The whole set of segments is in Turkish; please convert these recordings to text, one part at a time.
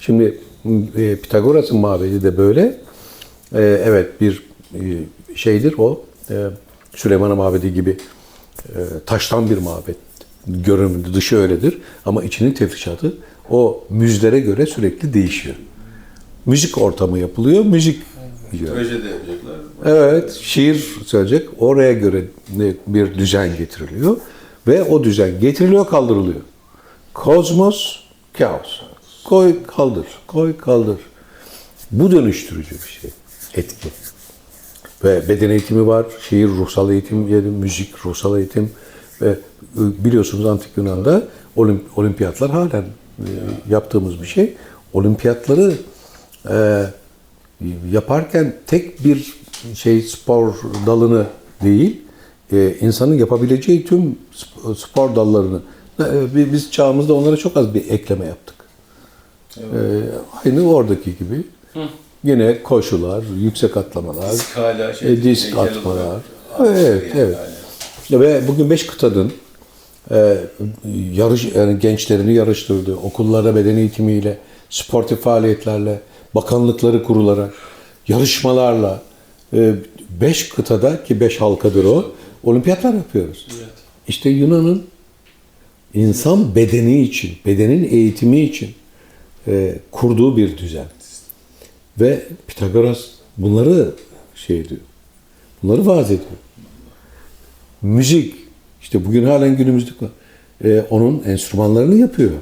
Şimdi e, Pitagoras'ın mabedi de böyle. E, evet bir e, şeydir o. E, Süleyman'a mabedi gibi e, taştan bir mabet. Görünümü dışı öyledir. Ama içinin tefrişatı o müzlere göre sürekli değişiyor. Müzik ortamı yapılıyor, müzik diyor. Trajedi yapacaklar. Evet, şiir söyleyecek. Oraya göre bir düzen getiriliyor. Ve o düzen getiriliyor, kaldırılıyor. Kozmos, kaos. Koy, kaldır, koy, kaldır. Bu dönüştürücü bir şey, etki. Ve beden eğitimi var, şiir, ruhsal eğitim, yani müzik, ruhsal eğitim. Ve e, biliyorsunuz Antik Yunan'da olimp, olimpiyatlar halen e, yaptığımız bir şey. Olimpiyatları e, yaparken tek bir şey spor dalını değil, e, insanın yapabileceği tüm sp- spor dallarını e, bi- biz çağımızda onlara çok az bir ekleme yaptık. E, aynı oradaki gibi. Yine koşular, yüksek atlamalar, Disk hala şey. e, disk atmalar. Evet, Yani. evet. Ve bugün beş kıtanın e, yarış yani gençlerini yarıştırdığı okullara beden eğitimiyle, sportif faaliyetlerle, bakanlıkları kurularak, yarışmalarla e, beş kıtada ki beş halkadır o, olimpiyatlar yapıyoruz. İşte Yunan'ın insan bedeni için, bedenin eğitimi için e, kurduğu bir düzen. Ve Pitagoras bunları şey diyor. Bunları vaaz ediyor. Müzik, işte bugün halen günümüzde e, onun enstrümanlarını yapıyor.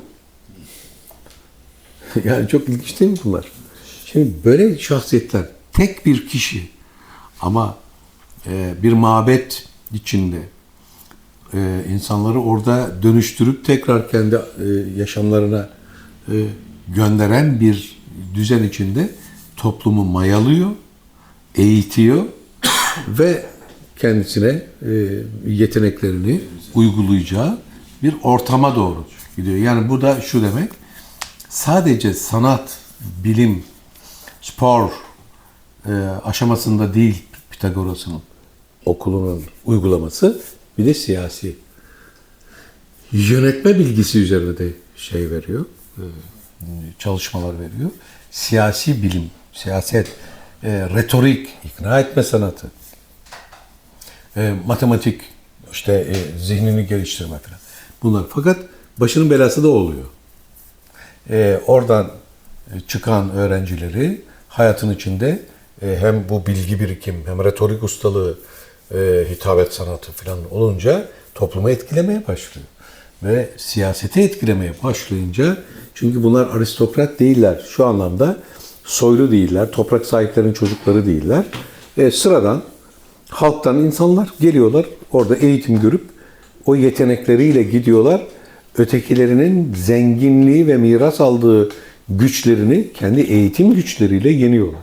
yani çok ilginç değil mi bunlar? Şimdi böyle şahsiyetler, tek bir kişi ama e, bir mabet içinde e, insanları orada dönüştürüp tekrar kendi e, yaşamlarına e, gönderen bir düzen içinde toplumu mayalıyor, eğitiyor ve kendisine e, yeteneklerini uygulayacağı bir ortama doğru gidiyor. Yani bu da şu demek, sadece sanat, bilim, spor e, aşamasında değil Pitagoras'ın okulunun uygulaması, bir de siyasi. Yönetme bilgisi üzerine de şey veriyor, e, çalışmalar veriyor. Siyasi bilim, siyaset, e, retorik, ikna etme sanatı, e, matematik, işte e, zihnini geliştirme falan. Bunlar. Fakat başının belası da oluyor. E, oradan e, çıkan öğrencileri hayatın içinde e, hem bu bilgi birikim hem retorik ustalığı, e, hitabet sanatı falan olunca toplumu etkilemeye başlıyor. Ve siyaseti etkilemeye başlayınca çünkü bunlar aristokrat değiller şu anlamda soylu değiller, toprak sahiplerinin çocukları değiller. E, sıradan halktan insanlar geliyorlar orada eğitim görüp o yetenekleriyle gidiyorlar. Ötekilerinin zenginliği ve miras aldığı güçlerini kendi eğitim güçleriyle yeniyorlar.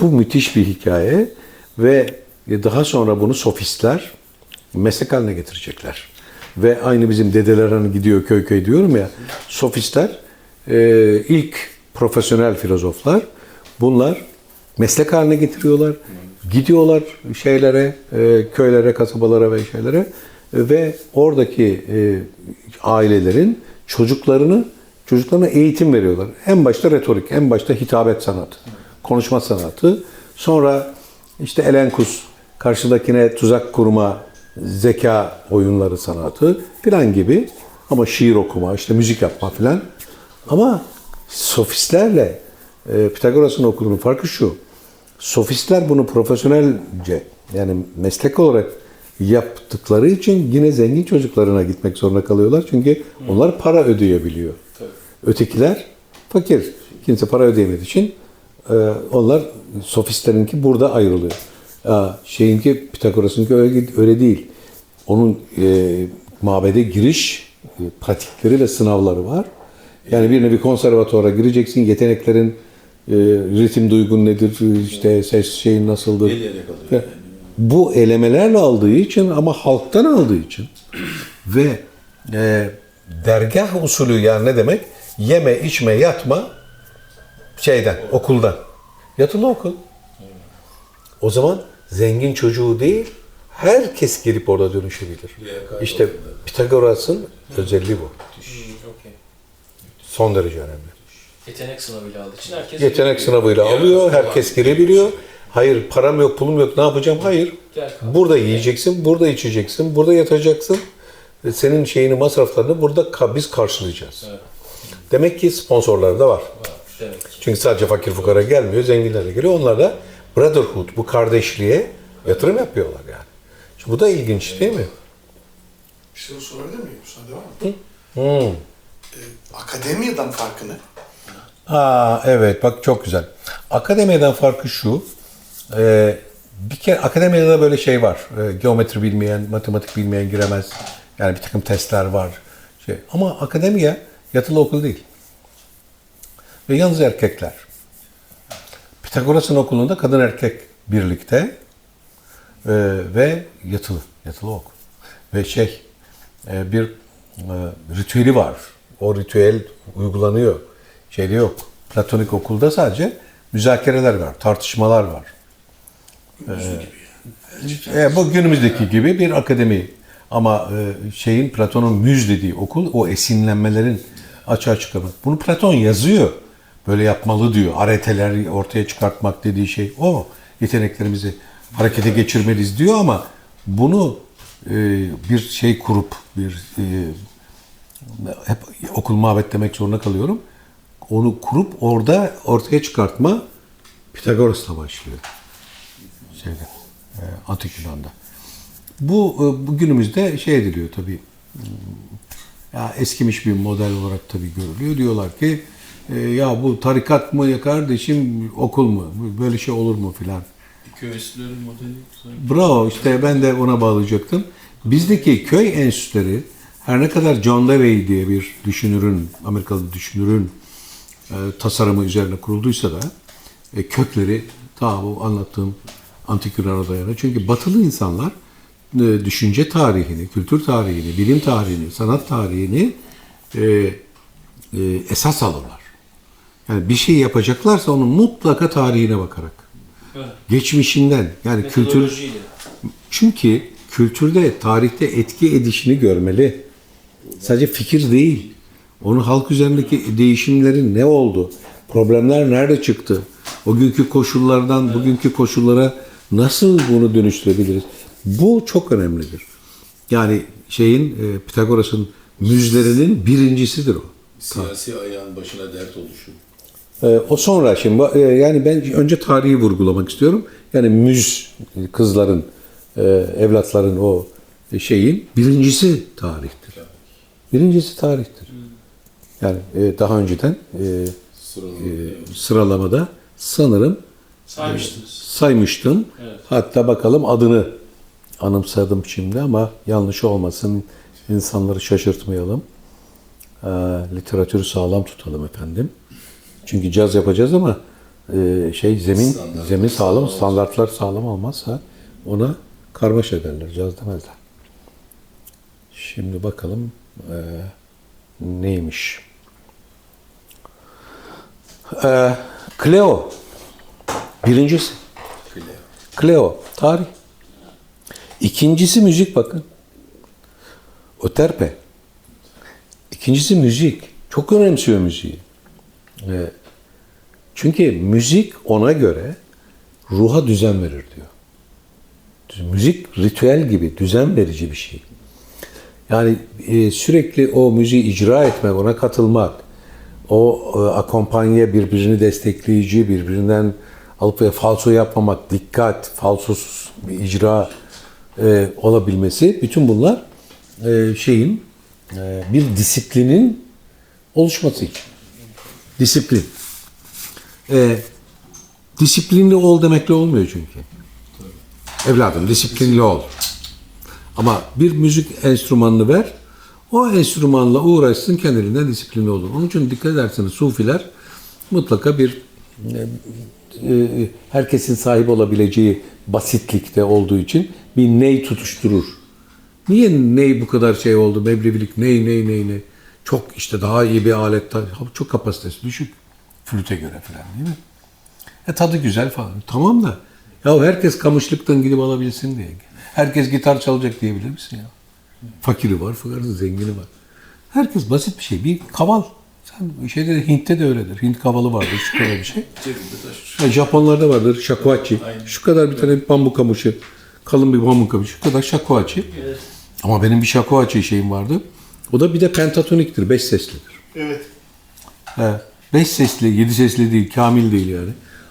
Bu müthiş bir hikaye ve daha sonra bunu sofistler meslek haline getirecekler. Ve aynı bizim dedeler hani gidiyor köy köy diyorum ya, sofistler e, ilk profesyonel filozoflar bunlar meslek haline getiriyorlar. Gidiyorlar şeylere, e, köylere, kasabalara ve şeylere ve oradaki e, ailelerin çocuklarını çocuklarına eğitim veriyorlar. En başta retorik, en başta hitabet sanatı, konuşma sanatı. Sonra işte elenkus, karşıdakine tuzak kurma, zeka oyunları sanatı filan gibi. Ama şiir okuma, işte müzik yapma filan. Ama sofistlerle e, Pitagoras'ın okulunun farkı şu. Sofistler bunu profesyonelce yani meslek olarak yaptıkları için yine zengin çocuklarına gitmek zorunda kalıyorlar. Çünkü onlar para ödeyebiliyor. Ötekiler fakir. Kimse para ödeyemediği için e, onlar sofistlerinki burada ayrılıyor. Şeyinki Pitagoras'ınki öyle, öyle değil. Onun e, mabede giriş e, pratikleri ve sınavları var. Yani bir nevi konservatuara gireceksin. Yeteneklerin e, ritim duygun nedir, işte ses şeyin nasıldır. Ve Bu elemelerle aldığı için ama halktan aldığı için ve e, dergah usulü yani ne demek? Yeme, içme, yatma şeyden, okuldan. Yatılı okul. O zaman zengin çocuğu değil, herkes gelip orada dönüşebilir. İşte. Pitagoras'ın özelliği bu. Okey. Son derece önemli. Yetenek sınavıyla aldığı için herkes Yetenek sınavıyla alıyor, herkes girebiliyor. Hayır param yok, pulum yok, ne yapacağım? Hayır. Burada yiyeceksin, burada içeceksin, burada yatacaksın. Ve Senin şeyini, masraflarını burada biz karşılayacağız. Evet. Demek ki sponsorlar da var. Var demek ki. Çünkü sadece fakir fukara gelmiyor, zenginler de geliyor. Onlar da brotherhood, bu kardeşliğe yatırım yapıyorlar yani. Şimdi bu da ilginç değil mi? Bir soru sorabilir miyim? Müsaade var mı? Hmm. Ee, akademiyadan farkı ne? Ha evet bak çok güzel. Akademiden farkı şu. e, bir kere akademide böyle şey var. E, geometri bilmeyen, matematik bilmeyen giremez. Yani bir takım testler var. Şey. Ama akademiye yatılı okul değil. Ve yalnız erkekler. Pitagoras'ın okulunda kadın erkek birlikte e, ve yatılı, yatılı okul. Ve şey, e, bir e, ritüeli var. O ritüel uygulanıyor. Şeyde yok. Platonik okulda sadece müzakereler var, tartışmalar var. E, bu günümüzdeki gibi bir akademi. Ama e, şeyin Platon'un müz dediği okul o esinlenmelerin açığa çıkarmak. Bunu Platon yazıyor. Böyle yapmalı diyor. Areteler ortaya çıkartmak dediği şey o. Yeteneklerimizi harekete geçirmeliyiz diyor ama bunu e, bir şey kurup bir e, hep okul mabet demek zorunda kalıyorum. Onu kurup orada ortaya çıkartma Pitagoras'la başlıyor. Şeyde, e, Antik Yunan'da. Bu e, bu günümüzde şey ediliyor tabii. Ya eskimiş bir model olarak tabii görülüyor. Diyorlar ki e, ya bu tarikat mı ya kardeşim okul mu? Böyle şey olur mu filan. Köylüsülerin modeli sanki. Bravo işte ben de ona bağlayacaktım. Bizdeki köy enstitüleri her ne kadar John Dewey diye bir düşünürün, Amerikalı düşünürün e, tasarımı üzerine kurulduysa da e, kökleri ta bu anlattığım antik Yunan'a dayanır. Çünkü batılı insanlar e, düşünce tarihini, kültür tarihini, bilim tarihini, sanat tarihini e, e, esas alırlar. Yani bir şey yapacaklarsa onun mutlaka tarihine bakarak. Evet. Geçmişinden yani kültür çünkü kültürde, tarihte etki edişini görmeli. Sadece fikir değil. Onun halk üzerindeki değişimlerin ne oldu? Problemler nerede çıktı? O günkü koşullardan bugünkü koşullara nasıl bunu dönüştürebiliriz? Bu çok önemlidir. Yani şeyin e, Pitagoras'ın müzlerinin birincisidir o. Siyasi ayağın başına dert oluşu. Ee, o sonra şimdi e, yani ben önce tarihi vurgulamak istiyorum. Yani müz kızların, e, evlatların o şeyin birincisi tarihtir. Birincisi tarihtir. Yani e, daha önceden e, Sıralama. e, sıralamada sanırım Saymıştınız. saymıştım. Evet. Hatta bakalım adını anımsadım şimdi ama yanlış olmasın. insanları şaşırtmayalım. Ee, literatürü sağlam tutalım efendim. Çünkü caz yapacağız ama e, şey zemin Standart zemin sağlam, sağlam standartlar sağlam olmazsa ona karmaşa ederler, caz demezler. Şimdi bakalım e, neymiş? E, Cleo birincisi. Kleo. Cleo, tarih. İkincisi müzik bakın. Öterpe. İkincisi müzik. Çok önemsiyor müziği. Ee, çünkü müzik ona göre ruha düzen verir diyor. Müzik ritüel gibi düzen verici bir şey. Yani e, sürekli o müziği icra etmek, ona katılmak, o e, akompanya birbirini destekleyici, birbirinden alıp ve falso yapmamak, dikkat, falsosuz bir icra e, olabilmesi, bütün bunlar e, şeyin e, bir disiplinin oluşması için. Disiplin. E, disiplinli ol demekle olmuyor çünkü. Evladım disiplinli ol. Ama bir müzik enstrümanını ver, o enstrümanla uğraşsın kendiliğinden disiplinli olur. Onun için dikkat ederseniz sufiler mutlaka bir e, e, herkesin sahip olabileceği basitlikte olduğu için bir ney tutuşturur. Niye ney bu kadar şey oldu? Mevlevilik ney ney ney ney. Çok işte daha iyi bir alet, çok kapasitesi düşük. Flüte göre falan değil mi? E tadı güzel falan. Tamam da ya herkes kamışlıktan gidip alabilsin diye. Herkes gitar çalacak diyebilir misin ya? Fakiri var, fukarı, zengini var. Herkes basit bir şey. Bir kaval. Sen şeyde de Hint'te de öyledir. Hint kavalı vardır. Şu kadar bir şey. Cebinde taşır. Ya Japonlarda vardır. Aynen. Şu kadar bir tane bambu kamışı. Kalın bir bambu kamışı. Şu kadar shakuhachi. Evet. Ama benim bir shakuhachi şeyim vardı. O da bir de pentatoniktir. Beş seslidir. Evet. He. Beş sesli, yedi sesli değil, kamil değil yani.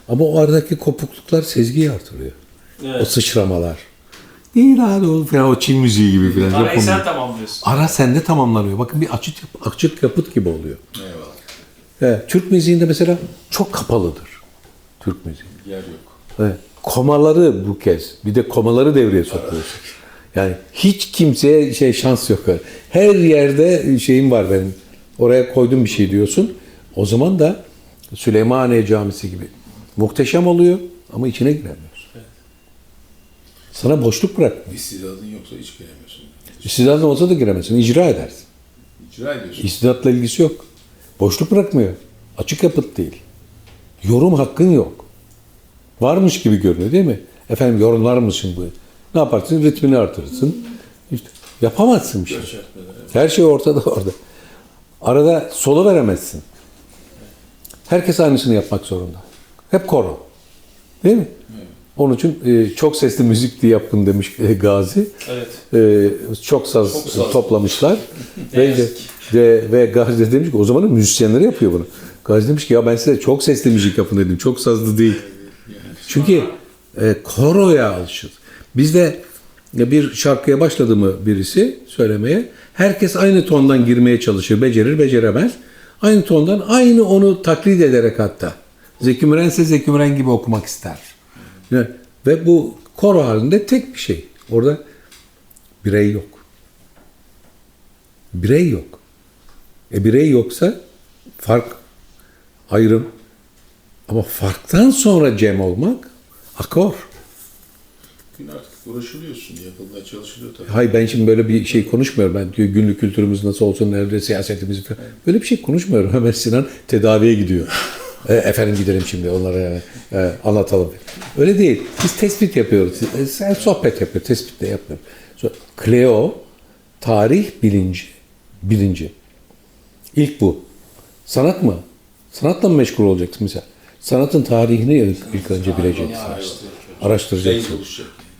Ama o aradaki kopukluklar sezgiyi artırıyor. O Evet. sıçramalar. Değil hadi oğlum falan o Çin müziği gibi falan. Arayı sen tamamlıyorsun. Ara sende tamamlanıyor. Bakın bir açık, açık yapıt gibi oluyor. Eyvallah. He. Türk müziğinde mesela çok kapalıdır. Türk müziği. Yer yok. Evet. Komaları bu kez. Bir de komaları devreye sokuyorsun. Yani hiç kimseye şey şans yok. Her yerde şeyim var benim. Oraya koydum bir şey diyorsun. O zaman da Süleymaniye Camisi gibi muhteşem oluyor ama içine giremiyorsun. Sana boşluk bırakmıyor. İstidadın yoksa hiç giremiyorsun. İstidadın olsa da giremezsin. icra edersin. İcra ediyorsun. İstidatla ilgisi yok. Boşluk bırakmıyor. Açık yapıt değil. Yorum hakkın yok. Varmış gibi görünüyor değil mi? Efendim yorumlar mısın bu? Ne yaparsın? Ritmini artırırsın. İşte yapamazsın bir şey. Her şey ortada orada. Arada solo veremezsin. Herkes aynısını yapmak zorunda. Hep koro. Değil mi? Onun için e, çok sesli müzik diye yapın demiş e, Gazi. Evet. E, çok saz, Çok saz. toplamışlar. Ve, ki. de, ve Gazi de demiş ki o zaman müzisyenleri yapıyor bunu. Gazi demiş ki ya ben size çok sesli müzik yapın dedim. Çok sazlı değil. Çünkü e, koroya alışır. Bizde bir şarkıya başladı mı birisi söylemeye herkes aynı tondan girmeye çalışır. Becerir, beceremez. Aynı tondan aynı onu taklit ederek hatta. Zeki Müren ise Zeki Müren gibi okumak ister. Yani, ve bu koro halinde tek bir şey. Orada birey yok. Birey yok. E birey yoksa fark, ayrım. Ama farktan sonra cem olmak akor. Gün uğraşılıyorsun. Yapılmaya çalışılıyor tabii. Hayır ben şimdi böyle bir şey konuşmuyorum. Ben diyor günlük kültürümüz nasıl olsun, nerede siyasetimiz falan. Böyle bir şey konuşmuyorum. Hemen Sinan tedaviye gidiyor. E, efendim gidelim şimdi onlara yani, e, anlatalım. Öyle değil. Biz tespit yapıyoruz. E, sen sohbet yapıyor, tespit de yapmıyor. So, Cleo, tarih bilinci. Bilinci. İlk bu. Sanat mı? Sanatla mı meşgul olacaksın mesela? Sanatın tarihini ilk, ilk önce bileceksin. Araştıracaksın.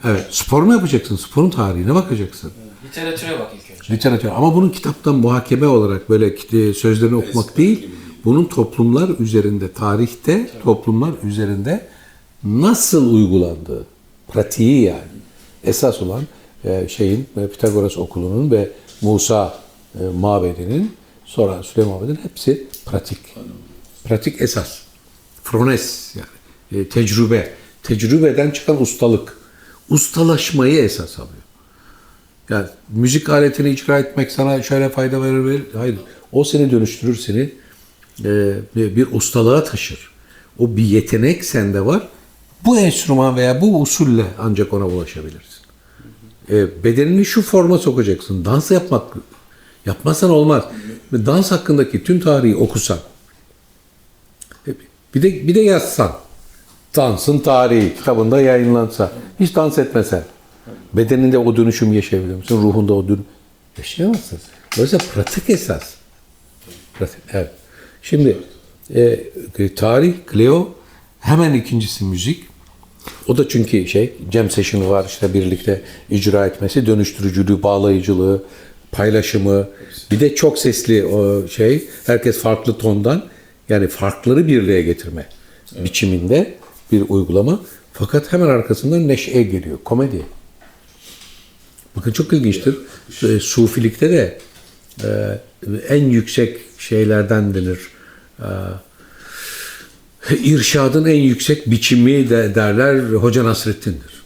Evet. Spor mu yapacaksın? Sporun tarihine bakacaksın. Literatüre bak ilk önce. Literatür. Ama bunun kitaptan muhakeme olarak böyle sözlerini okumak değil. Bunun toplumlar üzerinde, tarihte toplumlar üzerinde nasıl uygulandığı, pratiği yani. Esas olan e, şeyin, e, Pitagoras okulunun ve Musa e, mabedinin, sonra Süleyman mabedinin hepsi pratik. Pratik esas. Frones yani. E, tecrübe. Tecrübeden çıkan ustalık. Ustalaşmayı esas alıyor. Yani müzik aletini icra etmek sana şöyle fayda verir, verir. Hayır. O seni dönüştürür, seni e, bir ustalığa taşır. O bir yetenek sende var. Bu enstrüman veya bu usulle ancak ona ulaşabilirsin. E, bedenini şu forma sokacaksın. Dans yapmak yapmazsan olmaz. Dans hakkındaki tüm tarihi okusan, e, bir de bir de yazsan, dansın tarihi kitabında yayınlansa, hiç dans etmesen, bedeninde o dönüşüm yaşayabilir misin? Ruhunda o dönüşüm yaşayamazsın. Dolayısıyla pratik esas. Pratik, evet. Şimdi e, e, tarih, Cleo, hemen ikincisi müzik. O da çünkü şey, jam session'ı var işte birlikte icra etmesi, dönüştürücülüğü, bağlayıcılığı, paylaşımı. Bir de çok sesli o şey, herkes farklı tondan yani farkları birliğe getirme biçiminde bir uygulama. Fakat hemen arkasından neşe geliyor, komedi. Bakın çok ilginçtir. E, Sufilikte de e, en yüksek şeylerden denir. E, irşadın en yüksek biçimi de derler Hoca Nasreddin'dir.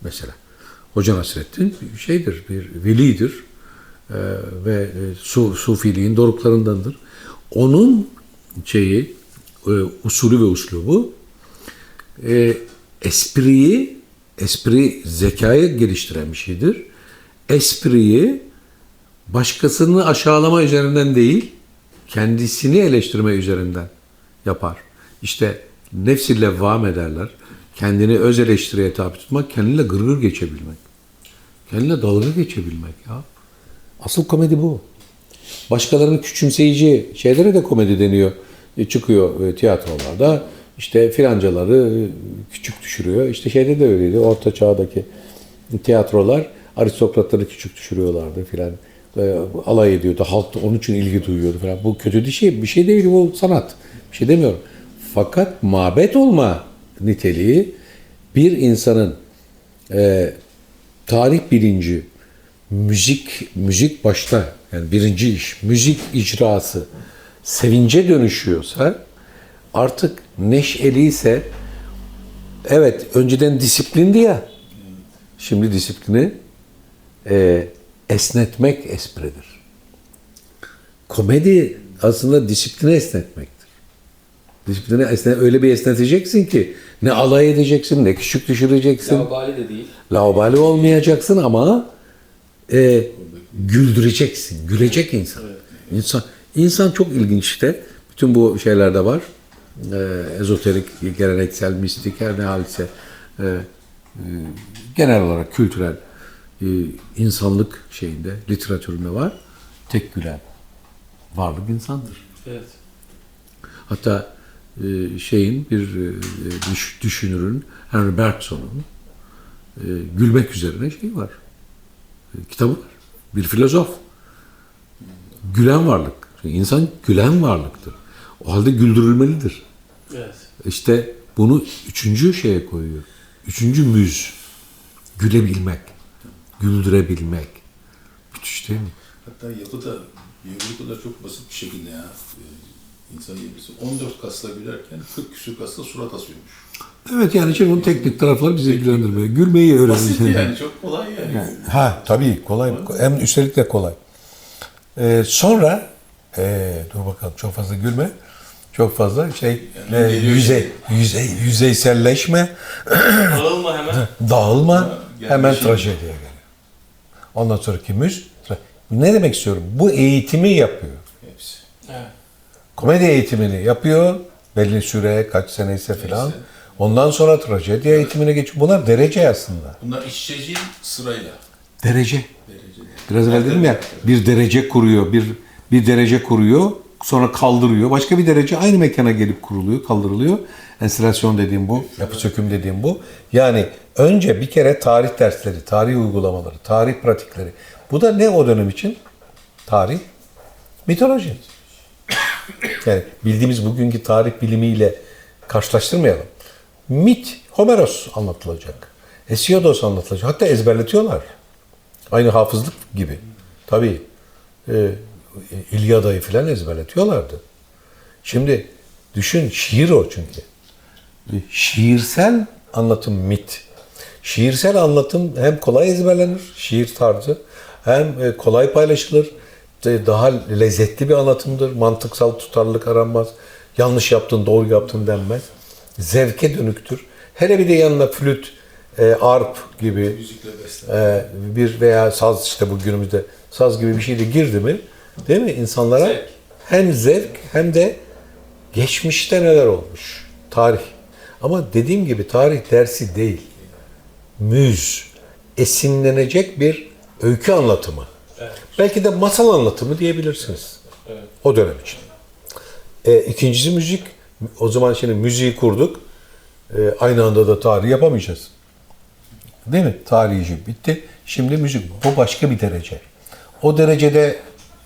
Mesela. Hoca Nasreddin bir şeydir, bir velidir e, ve e, su, sufiliğin doruklarındandır. Onun şeyi, e, usulü ve uslubu e, espriyi, espri zekayı geliştiren bir şeydir. Espriyi başkasını aşağılama üzerinden değil, kendisini eleştirme üzerinden yapar. İşte nefsi levvam ederler. Kendini öz eleştiriye tabi tutmak, kendine gırgır geçebilmek. Kendine dalga geçebilmek ya. Asıl komedi bu. Başkalarının küçümseyici şeylere de komedi deniyor. E, çıkıyor e, tiyatrolarda. İşte filancaları e, küçük düşürüyor. İşte şeyde de öyleydi. Orta çağdaki tiyatrolar aristokratları küçük düşürüyorlardı filan. Alay ediyordu. Halk onun için ilgi duyuyordu falan. Bu kötü bir şey, bir şey değil bu sanat. Bir şey demiyorum. Fakat mabet olma niteliği bir insanın e, tarih bilinci, müzik müzik başta yani birinci iş, müzik icrası sevince dönüşüyorsa artık neşeliyse evet önceden disiplindi ya şimdi disiplini e, esnetmek espridir. Komedi aslında disipline esnetmektir. Disipline esne, öyle bir esneteceksin ki ne alay edeceksin ne küçük düşüreceksin. Laubali de değil. Laubali olmayacaksın ama e, güldüreceksin. Gülecek insan. İnsan insan çok ilginç işte. Bütün bu şeylerde var. E, ezoterik, geleneksel, mistik her ne halse e, e, genel olarak kültürel e, insanlık şeyinde, literatüründe var. Tek gülen varlık insandır. Evet. Hatta e, şeyin bir e, düş- düşünürün Henry Bergson'un e, gülmek üzerine şey var. E, kitabı var. Bir filozof. Gülen varlık. Çünkü insan gülen varlıktır. O halde güldürülmelidir. Evet. İşte bunu üçüncü şeye koyuyor. Üçüncü müz. Gülebilmek. Güldürebilmek. Müthiş değil mi? Hatta yapı da yumruk da çok basit bir şekilde ya. Ee, İnsan yapısı. 14 kasla gülerken 40 küsür kasla surat asıyormuş. Evet yani şimdi bunun teknik tarafları bizi ilgilendirmiyor. Gülmeyi Basit öğrenin. yani çok kolay yani. Ha tabii kolay. Hem üstelik de kolay. Ee, sonra ee, dur bakalım çok fazla gülme. Çok fazla şey Yani e, geliyor yüzey, yüzey yüzeyselleşme, Dağılma hemen. dağılma yani hemen şey- trajediye geliyor. Ondan sonraki müz tra- ne demek istiyorum? Bu eğitimi yapıyor. Hepsi. Evet. Komedi eğitimini yapıyor. Belli süre, kaç seneyse filan. Ondan sonra trajedi eğitimine geçiyor. Bunlar derece aslında. Bunlar işleyeceğin sırayla. Derece. Dereceli. Biraz evvel dedim ya bir derece kuruyor, bir bir derece kuruyor, sonra kaldırıyor. Başka bir derece aynı mekana gelip kuruluyor, kaldırılıyor. Enstalasyon dediğim bu, yapı söküm dediğim bu. Yani önce bir kere tarih dersleri, tarih uygulamaları, tarih pratikleri. Bu da ne o dönem için? Tarih, mitoloji. Yani bildiğimiz bugünkü tarih bilimiyle karşılaştırmayalım. Mit, Homeros anlatılacak. Hesiodos anlatılacak. Hatta ezberletiyorlar. Aynı hafızlık gibi. Tabii e, İlyada'yı falan ezberletiyorlardı. Şimdi düşün şiir o çünkü. Şiirsel anlatım mit. Şiirsel anlatım hem kolay ezberlenir, şiir tarzı, hem e, kolay paylaşılır, e, daha lezzetli bir anlatımdır, mantıksal tutarlılık aranmaz, yanlış yaptın, doğru yaptın denmez. Zevke dönüktür. Hele bir de yanına flüt, e, arp gibi e, bir veya saz işte bu günümüzde saz gibi bir şey de girdi mi değil mi insanlara Zevk. hem zevk hem de geçmişte neler olmuş tarih ama dediğim gibi tarih dersi değil müz esinlenecek bir öykü anlatımı belki de masal anlatımı diyebilirsiniz Evet. o dönem için e, ikincisi müzik o zaman şimdi müziği kurduk E, aynı anda da tarih yapamayacağız Değil mi? Tarihi bitti. Şimdi müzik. Bu başka bir derece. O derecede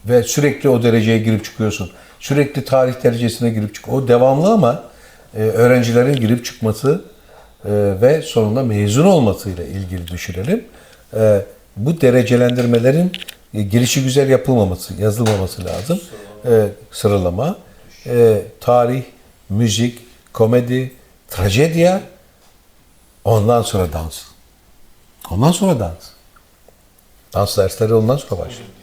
ve sürekli o dereceye girip çıkıyorsun. Sürekli tarih derecesine girip çık. O devamlı ama e, öğrencilerin girip çıkması e, ve sonunda mezun olmasıyla ilgili düşünelim. E, bu derecelendirmelerin e, gelişi güzel yapılmaması, yazılmaması lazım. E, sıralama, e, tarih, müzik, komedi, trajedya, ondan sonra dans. Ondan sonra dans. Dans dersleri ondan sonra başlıyor.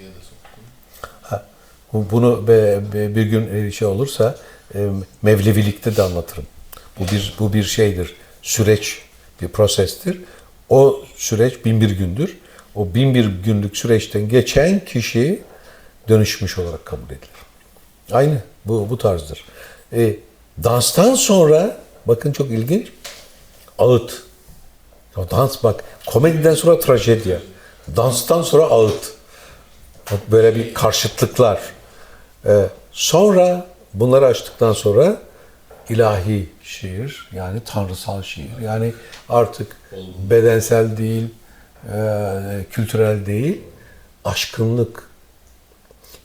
Bunu bir gün e, şey olursa e, Mevlevilikte de anlatırım. Bu bir bu bir şeydir. Süreç, bir prosestir. O süreç bin bir gündür. O bin bir günlük süreçten geçen kişi dönüşmüş olarak kabul edilir. Aynı bu bu tarzdır. E, danstan sonra bakın çok ilginç ağıt. Ya dans bak komediden sonra trajedi. Danstan sonra ağıt. Böyle bir karşıtlıklar. Ee, sonra bunları açtıktan sonra ilahi şiir yani tanrısal şiir yani artık bedensel değil, e, kültürel değil, aşkınlık,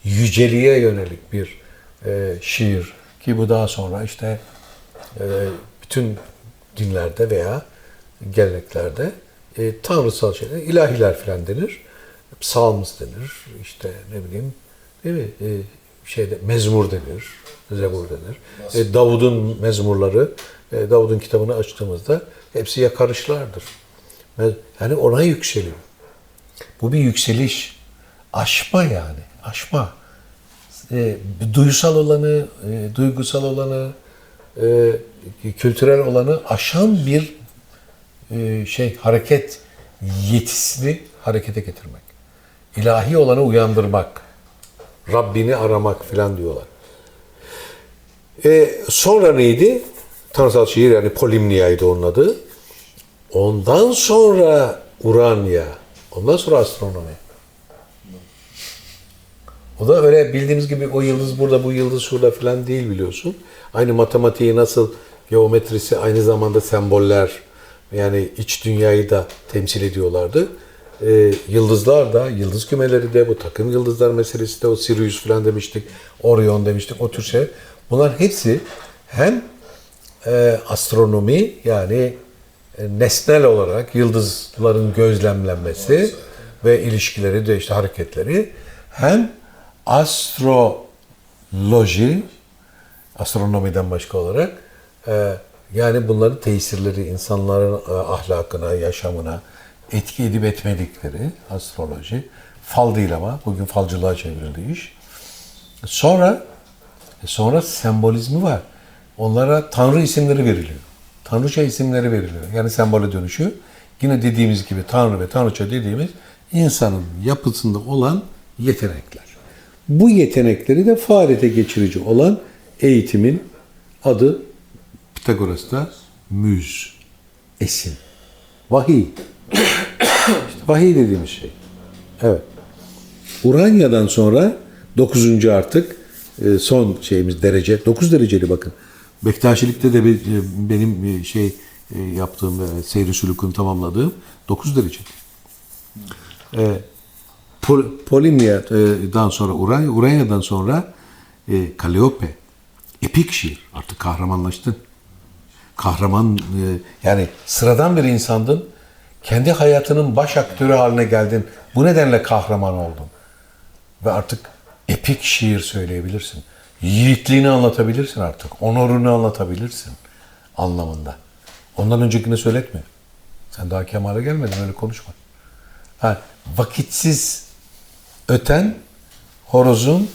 yüceliğe yönelik bir e, şiir ki bu daha sonra işte e, bütün dinlerde veya geleneklerde e, tanrısal şeyler, ilahiler filan denir. Psalms denir. işte ne bileyim değil mi? E, şeyde mezmur denir. Zebur denir. E, Davud'un mezmurları, e, Davud'un kitabını açtığımızda hepsi yakarışlardır. Yani ona yükseliyor. Bu bir yükseliş. Aşma yani. Aşma. E, duysal olanı, e, duygusal olanı, e, kültürel olanı aşan bir e, şey hareket yetisini harekete getirmek. İlahi olanı uyandırmak. Rabbini aramak filan diyorlar. E, sonra neydi? Tanrısal şiir yani Polimnia'ydı onun adı. Ondan sonra Urania. Ondan sonra astronomi. O da öyle bildiğimiz gibi o yıldız burada, bu yıldız şurada falan değil biliyorsun. Aynı matematiği nasıl geometrisi aynı zamanda semboller yani iç dünyayı da temsil ediyorlardı. Ee, yıldızlar da, yıldız kümeleri de, bu takım yıldızlar meselesi de, o Sirius falan demiştik, Orion demiştik, o tür şey. Bunlar hepsi hem e, astronomi yani e, nesnel olarak yıldızların gözlemlenmesi ve ilişkileri de işte hareketleri hem astroloji astronomiden başka olarak e, yani bunların tesirleri insanların e, ahlakına, yaşamına etki edip etmedikleri astroloji. Fal değil ama bugün falcılığa çevrildi iş. Sonra e sonra sembolizmi var. Onlara tanrı isimleri veriliyor. Tanrıça isimleri veriliyor. Yani sembole dönüşü. Yine dediğimiz gibi tanrı ve tanrıça dediğimiz insanın yapısında olan yetenekler. Bu yetenekleri de faaliyete geçirici olan eğitimin adı Pitagoras'ta müz, esin, vahiy. Vahiy dediğimiz şey. Evet. Uranya'dan sonra 9. artık e, son şeyimiz derece. 9 dereceli bakın. Bektaşilikte de e, benim bir şey e, yaptığım e, seyri sülükünü tamamladığım 9 derece. E, Pol, Polimia'dan sonra Uranya, Uranya'dan sonra e, Kalliope. Epik şiir. Artık kahramanlaştın. Kahraman e, yani sıradan bir insandın. Kendi hayatının baş aktörü haline geldin. Bu nedenle kahraman oldun. Ve artık epik şiir söyleyebilirsin. Yiğitliğini anlatabilirsin artık. Onurunu anlatabilirsin anlamında. Ondan öncekini söyletmiyor. Sen daha kemale gelmedin öyle konuşma. Ha, vakitsiz öten horozun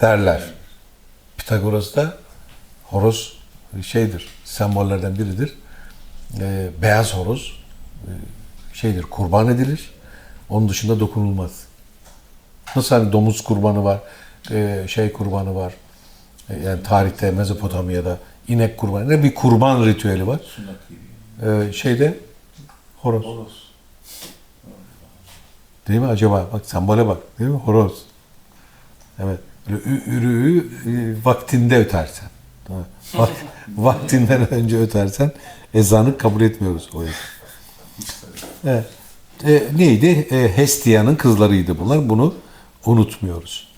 derler. Pitagoras'ta horoz şeydir, sembollerden biridir. Ee, beyaz horoz e, şeydir, kurban edilir. Onun dışında dokunulmaz. Nasıl hani domuz kurbanı var, e, şey kurbanı var. E, Yani tarihte Mezopotamya'da inek kurbanı, ne bir kurban ritüeli var. Ee, şeyde horoz. Horoz. Değil mi acaba? Bak sembole bak. Değil mi? Horoz. Evet. Ürüğü e, vaktinde ötersen. Vaktinden önce ötersen ezanı kabul etmiyoruz o yüzden. Evet. E, neydi? E, Hestia'nın kızlarıydı bunlar. Bunu unutmuyoruz.